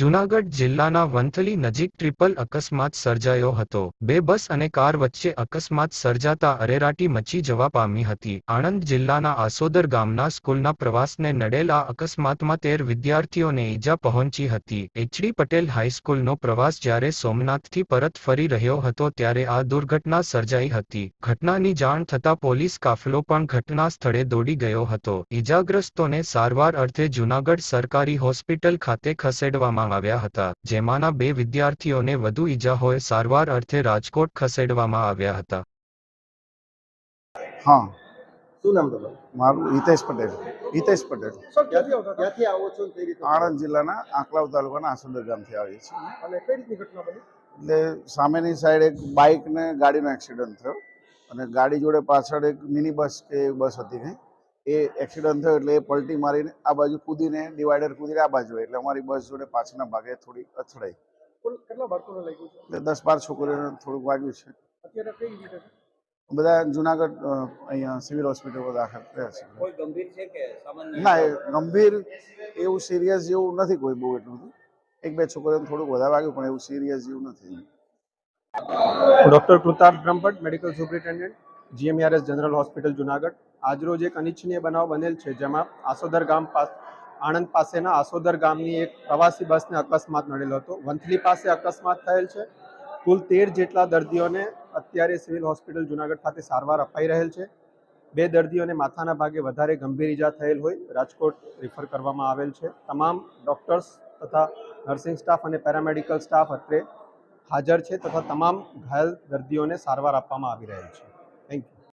જૂનાગઢ જિલ્લાના વંથલી નજીક ટ્રિપલ અકસ્માત સર્જાયો હતો. બે બસ અને કાર વચ્ચે અકસ્માત સર્જાતા અરેરાટી મચી જવા પામી હતી. આણંદ જિલ્લાના આસોદર ગામના સ્કૂલના પ્રવાસને નડેલ આ અકસ્માતમાં તેર વિદ્યાર્થીઓને ઈજા પહોંચી હતી. એચડી પટેલ હાઈસ્કૂલનો પ્રવાસ જ્યારે સોમનાથથી પરત ફરી રહ્યો હતો ત્યારે આ દુર્ઘટના સર્જાઈ હતી. ઘટનાની જાણ થતાં પોલીસ કાફલો પણ ઘટના સ્થળે દોડી ગયો હતો. ઈજાગ્રસ્તોને સારવાર અર્થે જૂનાગઢ સરકારી હોસ્પિટલ ખાતે ખસેડવામાં આવ્યા હતા જેમાંના બે વિદ્યાર્થીઓને વધુ ઈજા હોય સારવાર અર્થે રાજકોટ ખસેડવામાં આવ્યા હતા. હા. શું નામ તમારું? મારું હિતેશ પટેલ. હિતેશ પટેલ. ક્યાંથી ક્યાંથી આવો છો ને કઈ રીતે આણંદ જિલ્લાના આંકલાવ તાલુકાના આસોદર ગામથી આવીએ છીએ. અને કઈ રીતની ઘટના બની? એટલે સામેની સાઈડ એક બાઇક ને ગાડીનો એક્સિડન્ટ થયો અને ગાડી જોડે પાછળ એક મિની બસ કે બસ હતી કંઈ એ એક્સિડન્ટ થયો એટલે એ પલટી મારીને આ બાજુ કૂદીને ડિવાઈડર કૂદીને આ બાજુ એટલે અમારી બસ જોડે પાછળના ભાગે થોડી અથડાઈ. એટલે દસ બાર છોકરીઓને થોડુંક વાગ્યું છે. અત્યારે કઈ રીતે છે? બધા જુનાગઢ અહીંયા સિવિલ હોસ્પિટલમાં દાખલ થયા છે. કોઈ ગંભીર છે કે સામાન્ય? ના એ ગંભીર એવું સિરિયસ જેવું નથી કોઈ બહુ એટલું બધું. એક બે છોકરીઓને થોડુંક વધારે વાગ્યું પણ એવું સિરિયસ જેવું નથી. Doctor Krutarth Brahmbhatt medical superintendent. GMRS general hospital Junagadh. આજરોજ એક અનિચ્છનીય બનાવ બનેલ છે, જેમાં આસોદર ગામ પાસ, આણંદ પાસેના આસોદર ગામની એક પ્રવાસી બસને અકસ્માત નડેલો હતો. વંથલી પાસે અકસ્માત થયેલ છે. કુલ તેર જેટલા દર્દીઓને અત્યારે સિવિલ હોસ્પિટલ જુનાગઢ ખાતે સારવાર અપાઈ રહેલ છે. બે દર્દીઓને માથાના ભાગે વધારે ગંભીર ઈજા થયેલ હોય, રાજકોટ રિફર કરવામાં આવેલ છે. તમામ ડૉક્ટર્સ તથા નર્સિંગ સ્ટાફ અને પેરામેડિકલ સ્ટાફ અત્રે હાજર છે તથા તમામ ઘાયલ દર્દીઓને સારવાર આપવામાં આવી રહેલ છે.